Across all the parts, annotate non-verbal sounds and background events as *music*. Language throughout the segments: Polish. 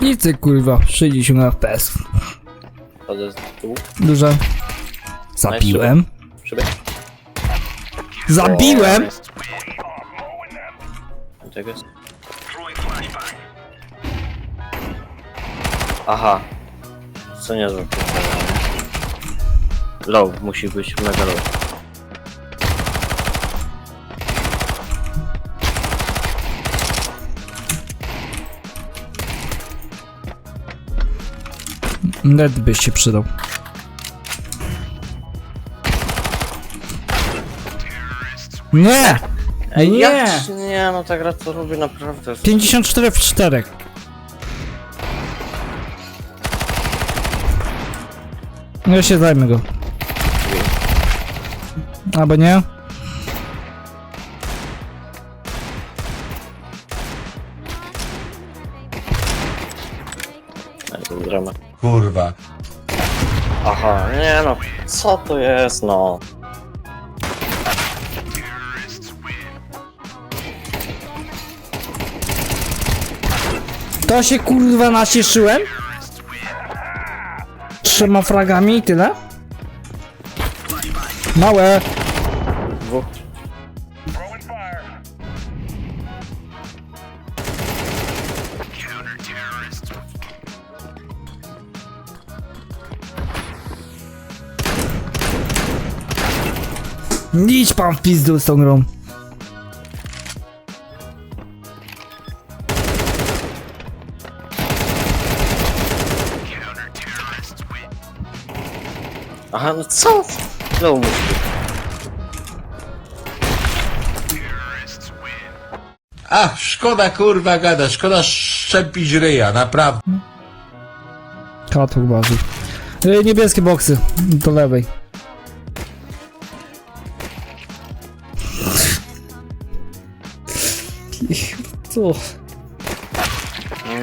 Nic kurwa, 60 FPS. Chodzę z tyłu. Duża. Zabiłem. Przybieg. Zabiłem! Czego jest? Aha. Co nie złe. Low, musi być mega low. Net byś się przydał. Nie! Nie! Jak? Nie, no ta gra to robi naprawdę. 54 w 4. Ja się zajmę go. Albo nie? To drama. Kurwa. Aha, nie no. Co to jest, no? To się kurwa nacieszyłem? Trzema fragami i tyle? Małe! Idź pan w pizdu z tą grą. Aha, no co? Low musi być. Ach, szkoda kurwa gada, szkoda szczepić ryja, naprawdę. Katuk bawi. Y, Niebieskie boksy. Do lewej. Co?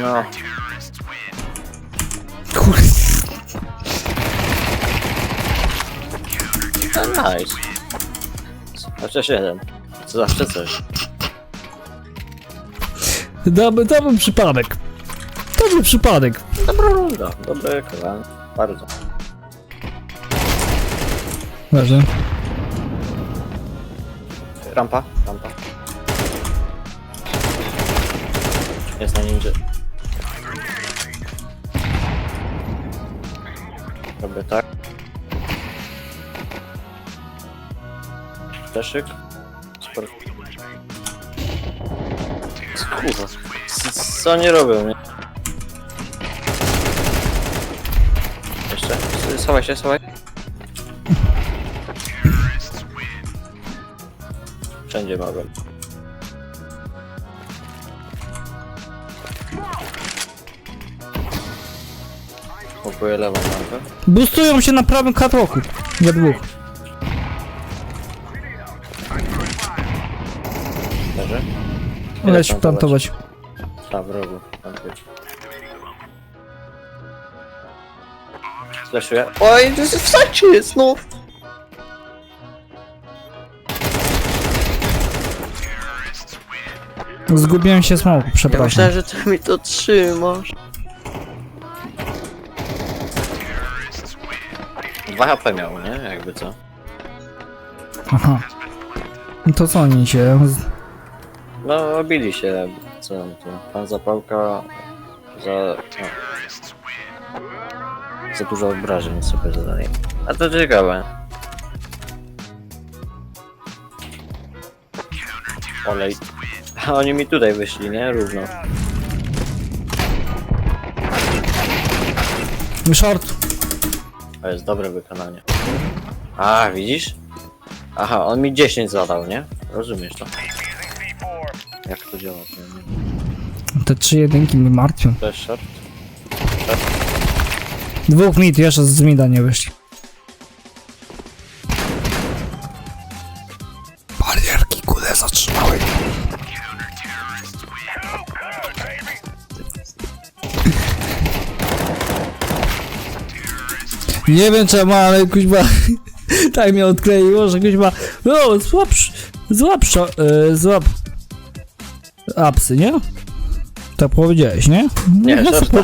No. Kur... no nice. Chociaż jeden. To zawsze coś. Dobry, dobry przypadek. Dobry przypadek. Dobra runda. Dobre kolan. Bardzo. Leży. Rampa, rampa. Jest na ninja. Robię tak. Deszyk. Sport. Kurwa. Co nie robią, nie? Jeszcze. Schowaj się, schowaj. Wszędzie mogłem. Kupuję lewą lampę. Boostują się na prawym catwalku. We dwóch. Leży. Leć plantować. Ta w rogu. Slashuję. Oj, to jest w sacie znów! Zgubiłem się smoku, Ja przepraszam. myślałem, że ty mi to trzymasz. 2 HP miał, nie? Jakby co. Aha. No to co oni się... No, bili się, co tam tu, pan zapałka za... No. Za dużo obrażeń sobie zadali. A to ciekawe. Olej. A oni mi tutaj wyszli, nie? Równo. Short. To jest dobre wykonanie. A, widzisz? Aha, on mi 10 zadał, nie? Rozumiesz to? Jak to działa? To ja nie wiem. Te trzy jedynki mnie martwią. To jest short? Dwóch mit, jeszcze z mida nie wyszli. Nie wiem czemu, ale kuźba *laughs* tak mnie odkleiło, że kuźba no złap, złap, e, złap apsy, nie? Tak powiedziałeś, nie? Nie, No, shorta.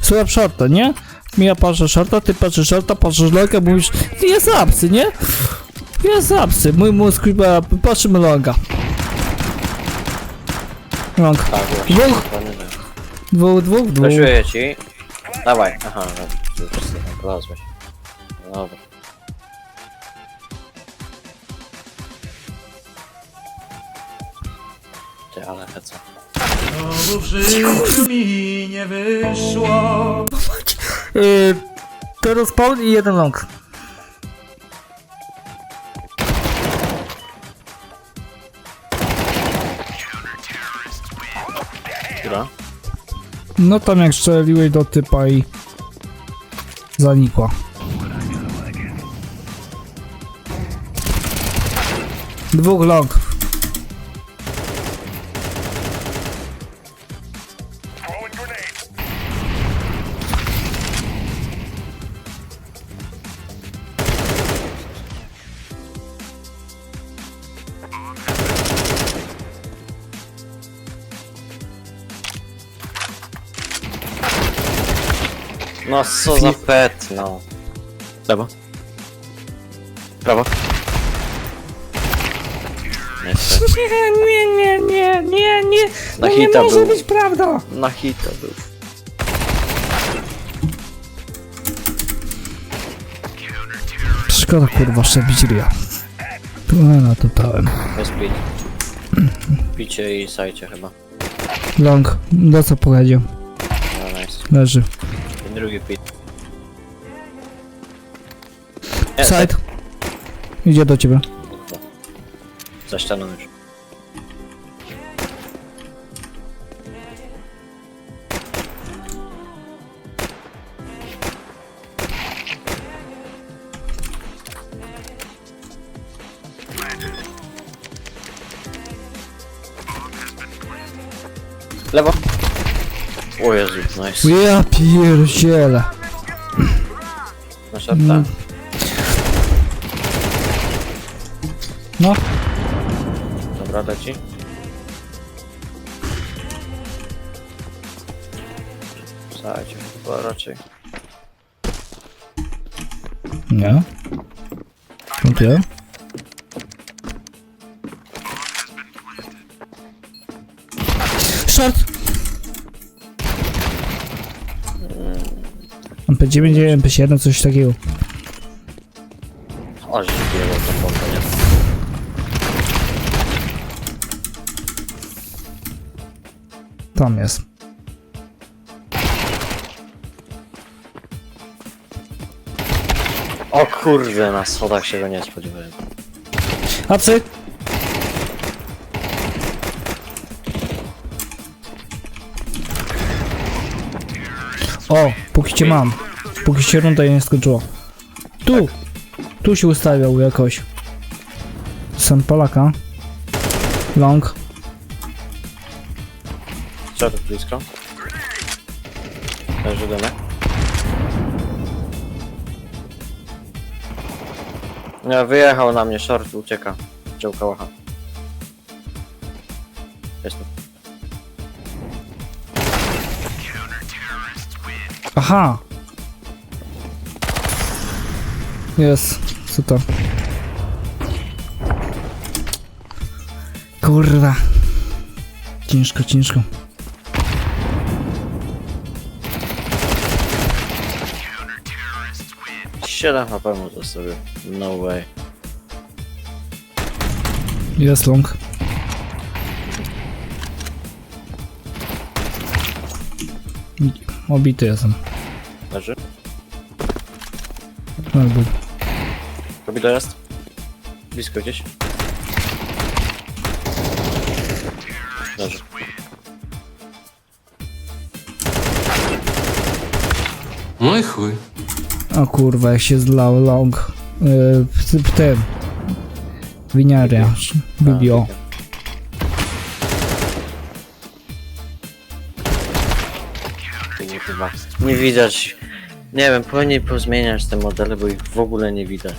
Słuchaj shorta, nie? Ja patrzę shorta, ty patrzysz shorta, patrzysz longa, mówisz, jest apsy, nie? Jest apsy, mój mózg chyba, patrzymy longa. Long. Tak, właśnie. Dwóch. Dwóch, dwóch, dwóch. Ci. Dawaj. Aha, no, ty Dobra. Ty, ale. Znowu w życiu mi nie wyszło. Yy, to rozpawn i jeden long. Która? No tam jak strzeliłeś do typa i zanikła. Dwóch long. No co za pet, no. Lewo. Prawo. Niestety. Nie, nie, nie, nie, nie, nie. Na hita był. prawda. Na hita był. Szkoda kurwa przebić ria. No to dałem. Jest pit. Picie i sajcie chyba. Long, do co powiedział? No nice. Leży. Ten drugi pit. Nie, Side. Idzie do ciebie. Za ścianą już. Lewo. O Jezu, nice. Ja pierdzielę. Na szarta. No, Dobra, leci. Słuchajcie, chyba raczej. nie. Dziękuję. Short. MP9, MP7, coś takiego. Że biegło to pompę, Tam jest. O kurde, na schodach się go nie spodziewałem. Apsy. O, póki cię mam. Póki się runda nie skończyła. Tu. Tu się ustawiał jakoś. Sam Polaka. Long. Tu blisko? Leży domek. Nie, wyjechał na mnie, short ucieka. Działka łacha. Jest. Aha. Jest. Co to? Kurwa. Ciężko, ciężko. Siedem HP mu zostawił. No way. Jest long. Obity jestem. Leży. Albo. Robi dojazd. Blisko gdzieś. Leży. No i chuj. O kurwa, jak się zlał long. Yy, w, w tym. Winiaria. Bibio. Kurwa. Nie widać. Nie wiem, powinni pozmieniać te modele, bo ich w ogóle nie widać.